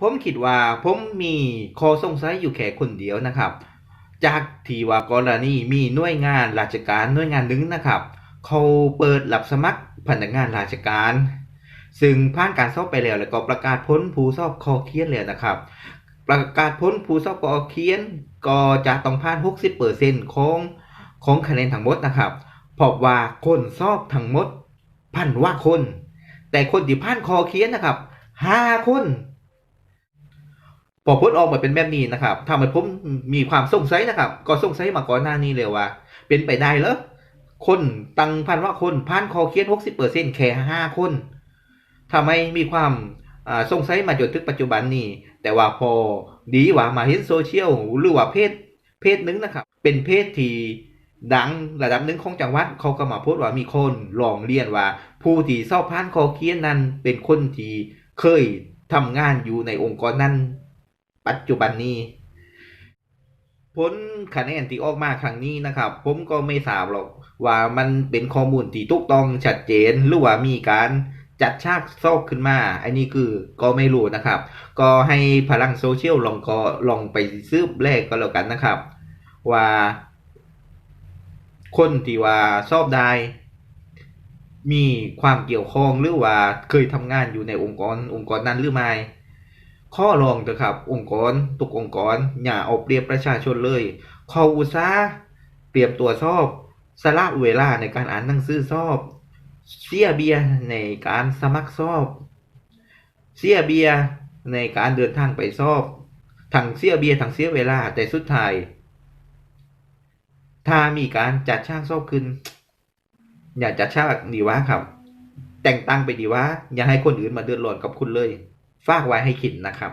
ผมคิดว่าผมมีข้อสงสัยอยู่แค่คนเดียวนะครับ จากที่ว่ากรณีมีหน่วยงานราชการหน่วยงานหนึ่งนะครับ เขาเปิดรับสมัครพนักงานราชการ ซึ่งผ่านการสอบไปแล้วแล้วก็ประกาศผลผู้สอบคอเคียนแล้วนะครับ ประกาศผลผู้สอบคอเคียนก็จะต้องผ่าน 60%ของของคะแนนทั้งหมดนะครับพราะว่าคนสอบทั้งหมดพันว่าคน แต่คนที่ผ่านคอเคียนนะครับห้าคน พอผลออกมาเป็นแบบนี้นะครับทำให้ผมมีความสงสัยนะครับ ก็สงสัยมาก่อนหน้านี้เลยว่า เป็นไปได้เหรอคนตังพันว่าคนผ่านคอเคียน60%แค่ห้าคนทำไมมีความอ่าสงสัยมาจนถึงปัจจุบันนี้ แต่ว่าพอดีว่ามาเห็นโซเชียลหรือว่าเพจเพจนึงนะครับ เป็นเพจที่ดังระดับหนึ่งของจังหวัดเขาก็มาโพสต์ว่ามีคนร้องเรียนว่า ผู้ที่สอบผ่านคอเคียนนั้นเป็นคนที่เคยทำงานอยู่ในองค์กรนั้น ปัจจุบันนี้ผลคะแนนที่ออกมาครั้งนี้นะครับ ผมก็ไม่ทราบหรอกว่ามันเป็นข้อมูลที่ถูกต้องชัดเจนหรือว่ามีการจัดฉากซอกขึ้นมา อันนี้คือก็ไม่รู้นะครับ ก็ให้พลังโซเชียลลองก็ลองไปซืบแรกก็แล้วกันนะครับ ว่า คนที่ว่าสอบได้ มีความเกี่ยวข้องหรือว่าเคยทำงานอยู่ในองค์กรองค์กรนั้นหรือไม่ ข้อรองเถอะครับ องค์กรทุกองค์กร อย่าเอาเปรียบประชาชนเลยเขาอุตสาเตรียมตัวสอบสละเวลาในการอ่านหนังสือสอบเสียเบียในการสมัครสอบเสียเบียในการเดินทางไปสอบทั้งเสียเบียทั้งเสียเวลาแต่สุดท้ายถ้ามีการจัดช่างสอบขึ้น อย่าจัดช่างดีวะครับ แต่งตั้งไปดีวะอย่าให้คนอื่นมาเดือดร้อนกับคุณเลย ฝากไว้ให้คิดนะครับ